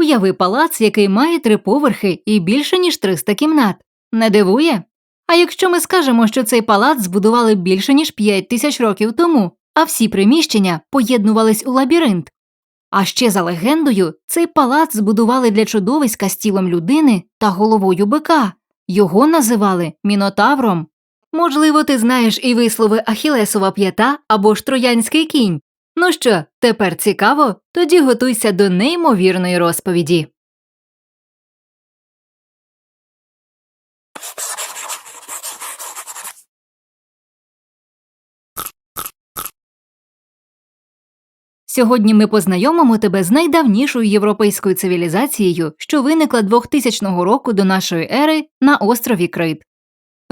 Уяви палац, який має три поверхи і більше ніж 300 кімнат. Не дивує? А якщо ми скажемо, що цей палац збудували більше ніж 5 тисяч років тому, а всі приміщення поєднувались у лабіринт. А ще за легендою, цей палац збудували для чудовиська з тілом людини та головою бика. Його називали мінотавром. Можливо, ти знаєш і вислови Ахілесова п'ята або ж троянський кінь. Ну що, тепер цікаво? Тоді готуйся до неймовірної розповіді. Сьогодні ми познайомимо тебе з найдавнішою європейською цивілізацією, що виникла 2000 року до нашої ери на острові Крит.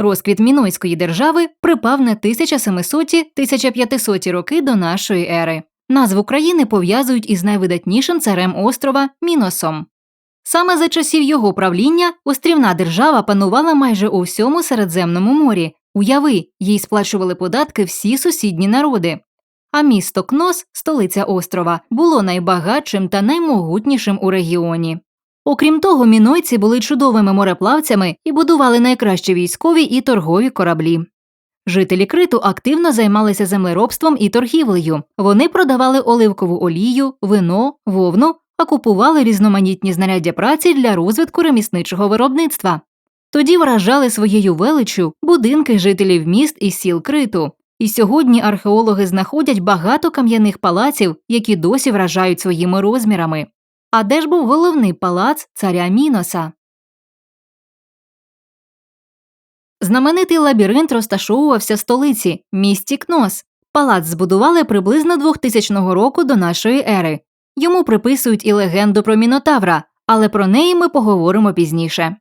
Розквіт Мінойської держави припав на 1700-1500 роки до нашої ери. Назву країни пов'язують із найвидатнішим царем острова Міносом. Саме за часів його правління острівна держава панувала майже у всьому Середземному морі. Уяви, їй сплачували податки всі сусідні народи. А місто Кнос, столиця острова, було найбагатшим та наймогутнішим у регіоні. Окрім того, мінойці були чудовими мореплавцями і будували найкращі військові і торгові кораблі. Жителі криту активно займалися землеробством і торгівлею. Вони продавали оливкову олію, вино, вовну, а купували різноманітні знаряддя праці для розвитку ремісничого виробництва. Тоді вражали своєю величчю будинки жителів міст і сіл криту. І сьогодні археологи знаходять багато кам'яних палаців, які досі вражають своїми розмірами. А де ж був головний палац царя Міноса? Знаменитий лабіринт розташовувався в столиці, місті Кнос. Палац збудували приблизно 2000 року до нашої ери. Йому приписують і легенду про Мінотавра, але про неї ми поговоримо пізніше.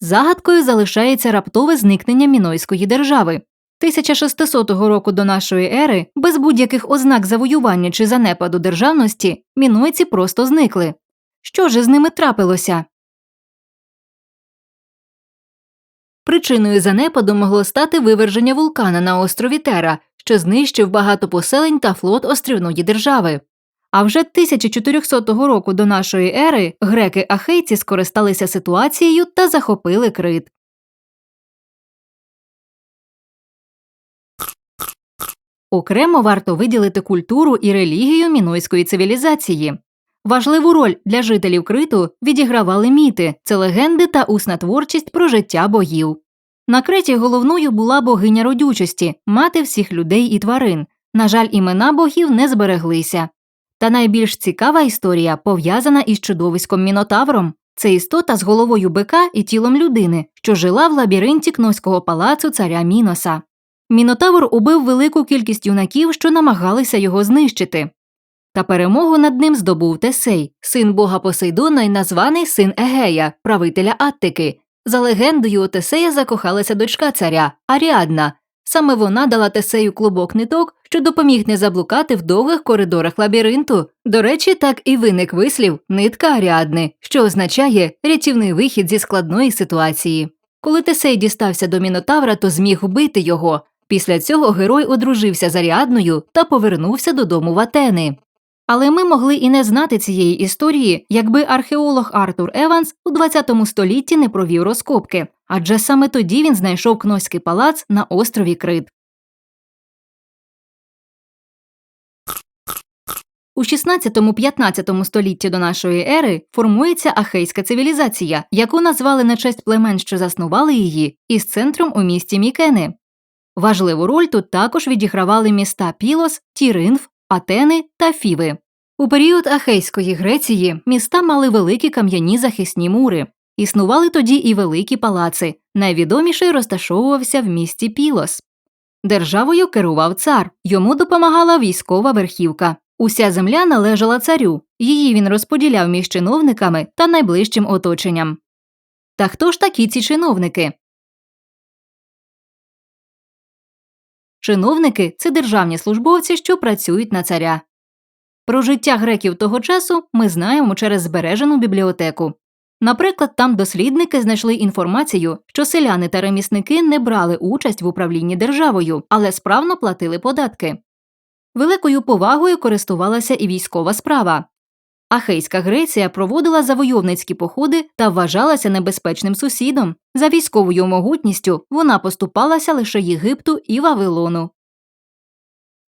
Загадкою залишається раптове зникнення Мінойської держави. 1600 року до нашої ери, без будь-яких ознак завоювання чи занепаду державності, мінойці просто зникли. Що ж із ними трапилося? Причиною занепаду могло стати виверження вулкана на острові Тера, що знищив багато поселень та флот острівної держави. А вже 1400 року до нашої ери греки ахейці скористалися ситуацією та захопили крит. Окремо варто виділити культуру і релігію мінойської цивілізації. Важливу роль для жителів криту відігравали міти, це легенди та усна творчість про життя богів. На Креті головною була богиня родючості, мати всіх людей і тварин. На жаль, імена богів не збереглися. Та найбільш цікава історія пов'язана із чудовиськом Мінотавром. Це істота з головою бика і тілом людини, що жила в лабіринті Кноського палацу царя Міноса. Мінотавр убив велику кількість юнаків, що намагалися його знищити. Та перемогу над ним здобув Тесей, син бога Посейдона й названий син Егея, правителя Аттики. За легендою, у Тесея закохалася дочка царя Аріадна. Саме вона дала Тесею клубок ниток, що допоміг не заблукати в довгих коридорах лабіринту. До речі, так і виник вислів нитка Аріадни, що означає рятівний вихід зі складної ситуації. Коли Тесей дістався до Мінотавра, то зміг вбити його. Після цього герой одружився з Аріадною та повернувся додому в Атени. Але ми могли і не знати цієї історії, якби археолог Артур Еванс у ХХ столітті не провів розкопки, адже саме тоді він знайшов Кноський палац на острові Крит. У 16-15 столітті до нашої ери формується ахейська цивілізація, яку назвали на честь племен, що заснували її, із центром у місті Мікени. Важливу роль тут також відігравали міста Пілос, Тіринф, Атени та Фіви. У період Ахейської Греції міста мали великі кам'яні захисні мури. Існували тоді і великі палаци. Найвідоміший розташовувався в місті Пілос. Державою керував цар, йому допомагала військова верхівка. Уся земля належала царю, її він розподіляв між чиновниками та найближчим оточенням. Та хто ж такі ці чиновники? Чиновники це державні службовці, що працюють на царя. Про життя греків того часу ми знаємо через збережену бібліотеку. Наприклад, там дослідники знайшли інформацію, що селяни та ремісники не брали участь в управлінні державою, але справно платили податки. Великою повагою користувалася і військова справа. Ахейська Греція проводила завойовницькі походи та вважалася небезпечним сусідом. За військовою могутністю вона поступалася лише Єгипту і Вавилону.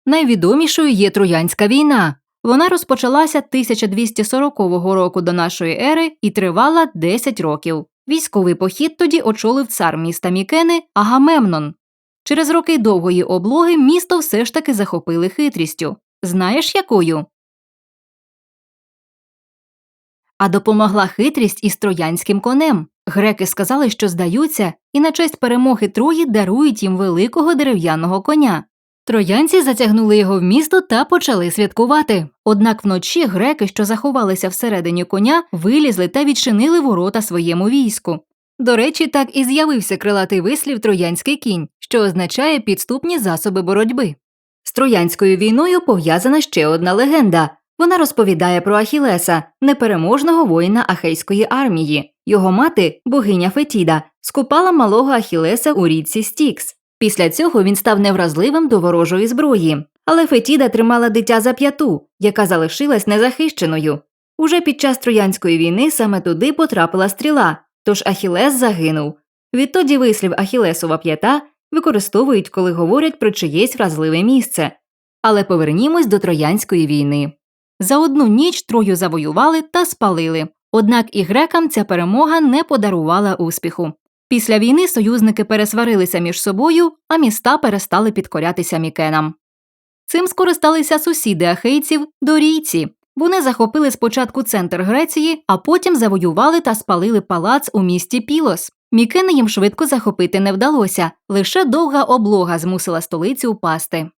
Найвідомішою є Троянська війна. Вона розпочалася 1240 року до нашої ери і тривала 10 років. Військовий похід тоді очолив цар міста Мікени Агамемнон. Через роки довгої облоги місто все ж таки захопили хитрістю. Знаєш якою? А допомогла хитрість із троянським конем. Греки сказали, що здаються, і на честь перемоги Трої дарують їм великого дерев'яного коня. Троянці затягнули його в місто та почали святкувати. Однак вночі греки, що заховалися всередині коня, вилізли та відчинили ворота своєму війську. До речі, так і з'явився крилатий вислів Троянський кінь, що означає підступні засоби боротьби. З Троянською війною пов'язана ще одна легенда. Вона розповідає про Ахілеса, непереможного воїна Ахейської армії. Його мати, богиня Фетіда, скупала малого Ахілеса у річці Стікс. Після цього він став невразливим до ворожої зброї. Але Фетіда тримала дитя за п'яту, яка залишилась незахищеною. Уже під час Троянської війни саме туди потрапила стріла, тож Ахілес загинув. Відтоді вислів Ахілесова п'ята використовують, коли говорять про чиєсь вразливе місце. Але повернімось до Троянської війни. За одну ніч Трою завоювали та спалили. Однак і грекам ця перемога не подарувала успіху. Після війни союзники пересварилися між собою, а міста перестали підкорятися мікенам. Цим скористалися сусіди ахейців дорійці. Вони захопили спочатку центр Греції, а потім завоювали та спалили палац у місті Пілос. Мікени їм швидко захопити не вдалося, лише довга облога змусила столицю упасти.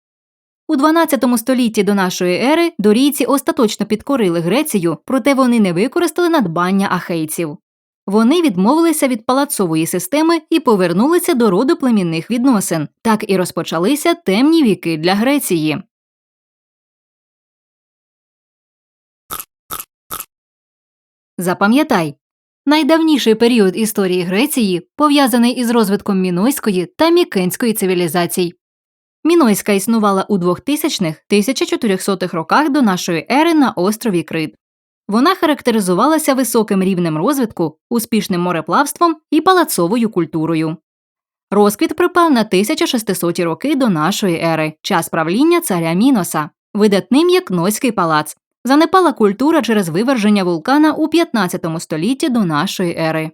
У 12 столітті до нашої ери дорійці остаточно підкорили Грецію, проте вони не використали надбання ахейців. Вони відмовилися від палацової системи і повернулися до роду племінних відносин. Так і розпочалися темні віки для Греції. Запам'ятай, найдавніший період історії Греції пов'язаний із розвитком мінойської та мікенської цивілізацій. Мінойська існувала у 2000-1400 роках до нашої ери на острові Крит. Вона характеризувалася високим рівнем розвитку, успішним мореплавством і палацовою культурою. Розквіт припав на 1600 роки до нашої ери, час правління царя Міноса, видатним як Нойський палац. Занепала культура через виверження вулкана у 15 столітті до нашої ери.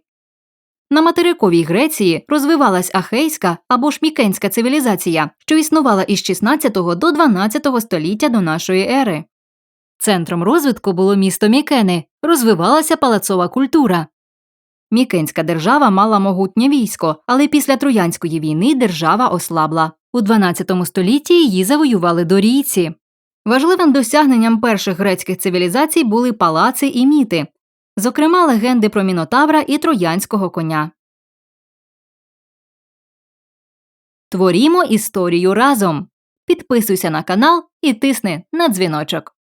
На материковій Греції розвивалась ахейська або ж мікенська цивілізація, що існувала із 16 до 12 століття до нашої ери. Центром розвитку було місто Мікени, розвивалася палацова культура. Мікенська держава мала могутнє військо, але після Троянської війни держава ослабла. У 12 столітті її завоювали дорійці. Важливим досягненням перших грецьких цивілізацій були палаци і міти, зокрема легенди про мінотавра і троянського коня. Творімо історію разом. Підписуйся на канал і тисни на дзвіночок.